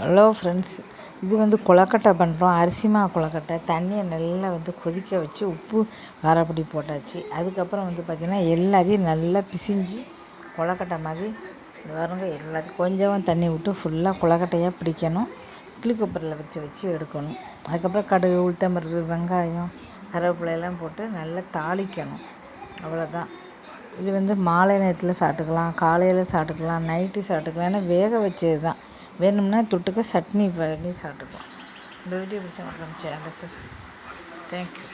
Hello friends இது வந்து கொலக்கட்டை பண்ணுறோம் அரிசி கொலக்கட்டை தண்ணியை நல்லா வந்து கொதிக்க வச்சு உப்பு காரப்பொடி போட்டாச்சு. அதுக்கப்புறம் வந்து பார்த்திங்கன்னா எல்லாத்தையும் நல்லா பிசிஞ்சு கொலக்கட்டை மாதிரி வருங்க எல்லாத்தையும் கொஞ்சமாக தண்ணி விட்டு ஃபுல்லாக கொலக்கட்டையாக பிடிக்கணும். இட்லி குப்பரில் வச்சு வச்சு எடுக்கணும். அதுக்கப்புறம் கடுகு உளுத்தம்பருப்பு வெங்காயம் கருவேப்பிலையெல்லாம் போட்டு நல்லா தாளிக்கணும். அவ்வளோதான் இது வந்து மாலை நேரத்தில் சாப்பிட்டுக்கலாம் காலையில் சாப்பிட்டுக்கலாம் நைட்டு சாப்பிட்டுக்கலாம். ஏன்னா வேக வச்சது தான் வேணும்னா தொட்டுக்க சட்னி பண்ணி சாப்பிட்டுக்கலாம். இந்த வீடியோ பிடிச்சா மறக்காம சேனலை சப்ஸ்கிரைப் தேங்க்யூ